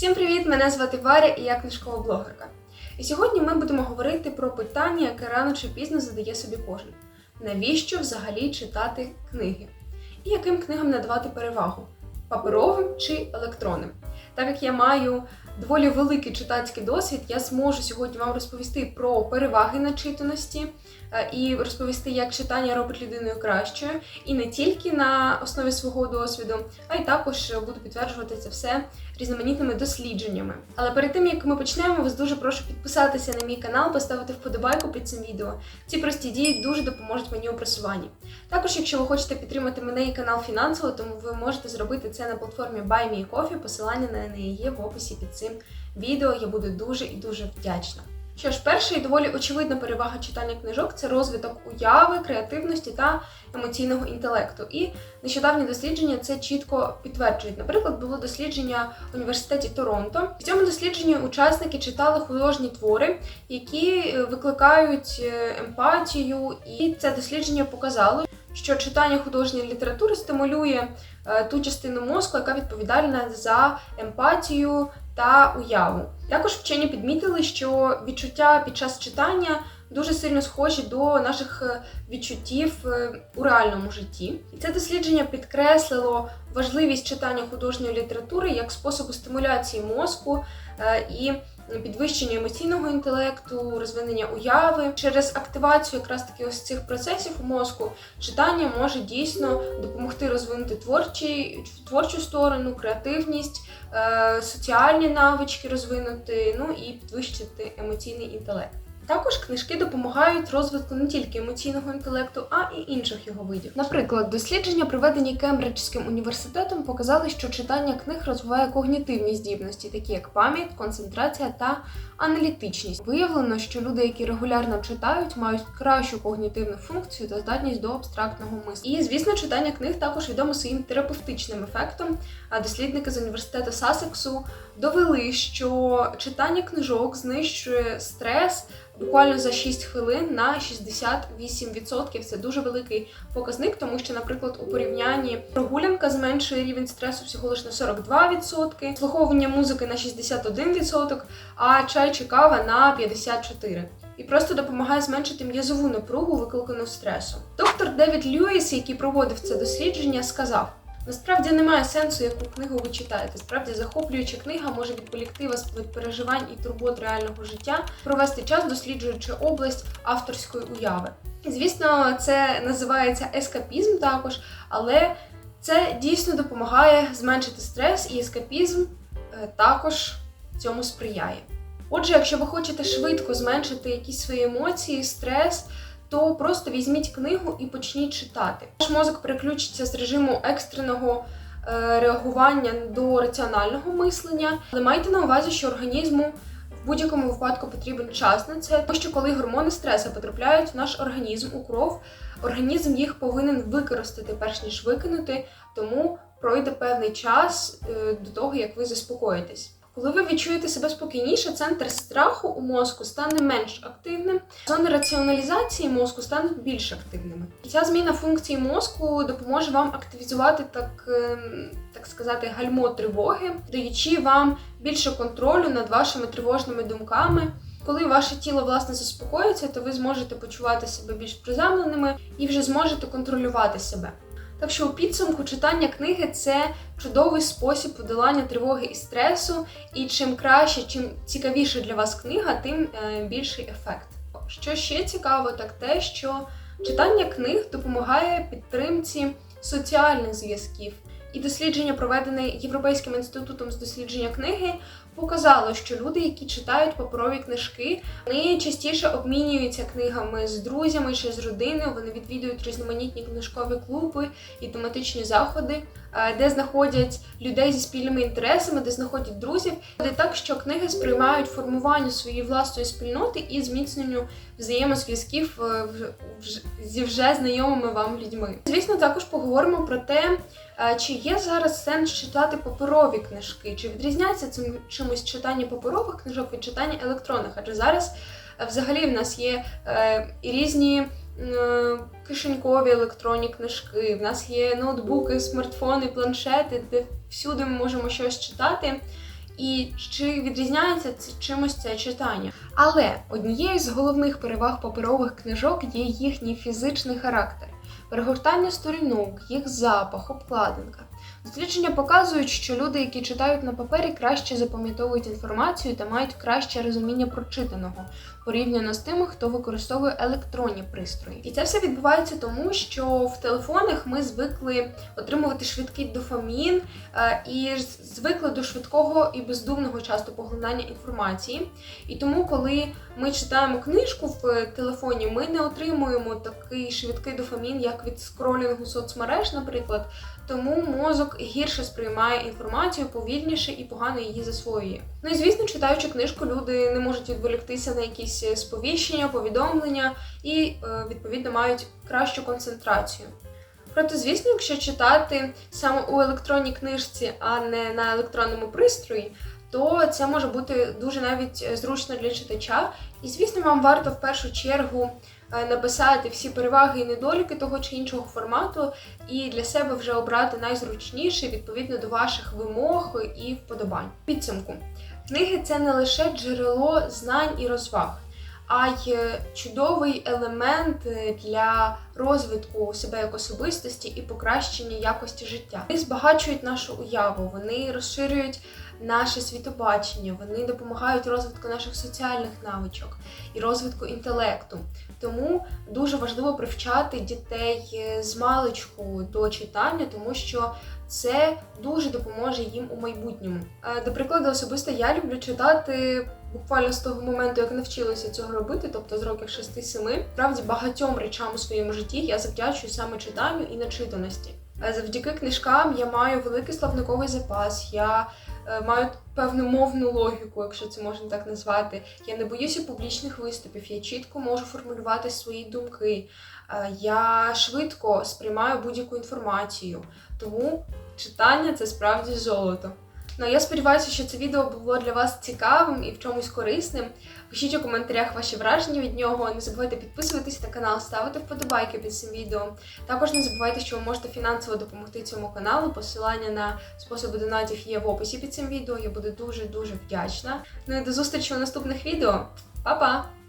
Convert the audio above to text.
Всім привіт! Мене звати Варя і я книжкова блогерка. І сьогодні ми будемо говорити про питання, яке рано чи пізно задає собі кожен: навіщо взагалі читати книги? І яким книгам надавати перевагу паперовим чи електронним? Так як я маю доволі великий читацький досвід, я зможу сьогодні вам розповісти про переваги начитаності і розповісти, як читання робить людиною кращою, і не тільки на основі свого досвіду, а й також буду підтверджувати це все різноманітними дослідженнями. Але перед тим як ми почнемо, вас дуже прошу підписатися на мій канал, поставити вподобайку під цим відео. Ці прості дії дуже допоможуть мені у просуванні. Також, якщо ви хочете підтримати мене і канал фінансово, тому ви можете зробити це на платформі Buy Me Coffee, посилання на неї є в описі під цим відео. Я буду дуже і дуже вдячна. Що ж, перша і доволі очевидна перевага читання книжок це розвиток уяви, креативності та емоційного інтелекту. І нещодавні дослідження це чітко підтверджують. Наприклад, було дослідження в університеті Торонто. В цьому дослідженні учасники читали художні твори, які е, викликають е, емпатію, і це дослідження показало. Що читання художньої літератури стимулює е, ту частину мозку, яка відповідальна за емпатію та уяву. Також вчені підмітили, що відчуття під час читання дуже сильно схожі до наших е, відчуттів е, у реальному житті. І це дослідження підкреслило важливість читання художньої літератури як способу стимуляції мозку е, і підвищення емоційного інтелекту, розвинення уяви через активацію якраз таки ось цих процесів у мозку. Читання може дійсно допомогти розвинути творчі, творчу сторону, креативність, е, соціальні навички розвинути, ну і підвищити емоційний інтелект. Також книжки допомагають розвитку не тільки емоційного інтелекту, а і інших його видів. Наприклад, дослідження, проведені Кембриджським університетом, показали, що читання книг розвиває когнітивні здібності, такі як пам'ять, концентрація та аналітичність. Виявлено, що люди, які регулярно читають, мають кращу когнітивну функцію та здатність до абстрактного мислення. І, звісно, читання книг також відомо своїм терапевтичним ефектом. А дослідники з університету Сасексу довели, що читання книжок знищує стрес буквально за 6 хвилин на 68%. Це дуже великий показник, тому що, наприклад, у порівнянні прогулянка зменшує рівень стресу всього лише на 42%, слуховування музики на 61%, а чай чи кава на 54%. І просто допомагає зменшити м'язову напругу, викликану стресом. Доктор Девід Льюіс, який проводив це дослідження, сказав. Насправді немає сенсу, яку книгу ви читаєте. Справді захоплююча книга може відволікти вас від переживань і турбот реального життя, провести час, досліджуючи область авторської уяви. Звісно, це називається ескапізм також, але це дійсно допомагає зменшити стрес, і ескапізм е, також цьому сприяє. Отже, якщо ви хочете швидко зменшити якісь свої емоції, стрес то просто візьміть книгу і почніть читати. Ваш мозок переключиться з режиму екстреного е, реагування до раціонального мислення, але майте на увазі, що організму в будь-якому випадку потрібен час на це, тому що коли гормони стресу потрапляють в наш організм у кров, організм їх повинен використати перш ніж викинути, тому пройде певний час е, до того, як ви заспокоїтесь. Коли ви відчуєте себе спокійніше, центр страху у мозку стане менш активним, зони раціоналізації мозку стануть більш активними. І ця зміна функції мозку допоможе вам активізувати так, ем, так сказати, гальмо тривоги, даючи вам більше контролю над вашими тривожними думками. Коли ваше тіло власне заспокоїться, то ви зможете почувати себе більш приземленими і вже зможете контролювати себе. Так що у підсумку читання книги це чудовий спосіб подолання тривоги і стресу, і чим краще, чим цікавіше для вас книга, тим е, більший ефект. Що ще цікаво, так те, що читання книг допомагає підтримці соціальних зв'язків. І дослідження, проведене Європейським інститутом з дослідження книги, показало, що люди, які читають паперові книжки, вони частіше обмінюються книгами з друзями чи з родиною. Вони відвідують різноманітні книжкові клуби і тематичні заходи, де знаходять людей зі спільними інтересами, де знаходять друзів, де так, що книги сприймають формуванню своєї власної спільноти і зміцненню взаємозв'язків е, зі вже знайомими вам людьми. Звісно, також поговоримо про те. Е, чи є зараз сенс читати паперові книжки? Чи відрізняється цим чимось читання паперових книжок від читання електронних? Адже зараз е, взагалі в нас є е, і різні кишенькові електронні книжки, в нас є ноутбуки, смартфони, планшети, де всюди ми можемо щось читати. і чи відрізняється це чимось це читання. Але однією з головних переваг паперових книжок є їхній фізичний характер, перегортання сторінок, їх запах, обкладинка. Дослідження показують, що люди, які читають на папері, краще запам'ятовують інформацію та мають краще розуміння прочитаного порівняно з тими, хто використовує електронні пристрої. І це все відбувається тому, що в телефонах ми звикли отримувати швидкий дофамін е, і звикли до швидкого і бездумного часто поглинання інформації. І тому, коли ми читаємо книжку в телефоні, ми не отримуємо такий швидкий дофамін, як від скролінгу соцмереж, наприклад. Тому мозок гірше сприймає інформацію повільніше і погано її засвоює. Ну і звісно, читаючи книжку, люди не можуть відволіктися на якісь сповіщення, повідомлення і е, відповідно мають кращу концентрацію. Проте, звісно, якщо читати саме у електронній книжці, а не на електронному пристрої, то це може бути дуже навіть е, зручно для читача. І, звісно, вам варто в першу чергу е, написати всі переваги і недоліки того чи іншого формату, і для себе вже обрати найзручніше відповідно до ваших вимог і вподобань. Підсумку. Книги це не лише джерело знань і розваг, а й е, чудовий елемент е, для розвитку себе як особистості і покращення якості життя. Вони збагачують нашу уяву, вони розширюють наше світобачення, вони допомагають розвитку наших соціальних навичок і розвитку інтелекту. Тому дуже важливо привчати дітей е, з маличку до читання, тому що це дуже допоможе їм у майбутньому. Е, До прикладу, особисто я люблю читати буквально з того моменту, як навчилася цього робити, тобто з років 6-7. Справді багатьом речам у своєму житті я завдячую саме читанню і начитаності. Е, Завдяки книжкам я маю великий словниковий запас. Я е, маю певну мовну логіку, якщо це можна так назвати. Я не боюся публічних виступів, я чітко можу формулювати свої думки. Е, Я швидко сприймаю будь-яку інформацію. Тому читання це справді золото. Ну, я сподіваюся, що це відео було для вас цікавим і в чомусь корисним. Пишіть у коментарях ваші враження від нього. Не забувайте підписуватись на канал, ставити вподобайки під цим відео. Також не забувайте, що ви можете фінансово допомогти цьому каналу. Посилання на способи донатів є в описі під цим відео. Я буду дуже дуже вдячна. Ну і до зустрічі у наступних відео. Па-па!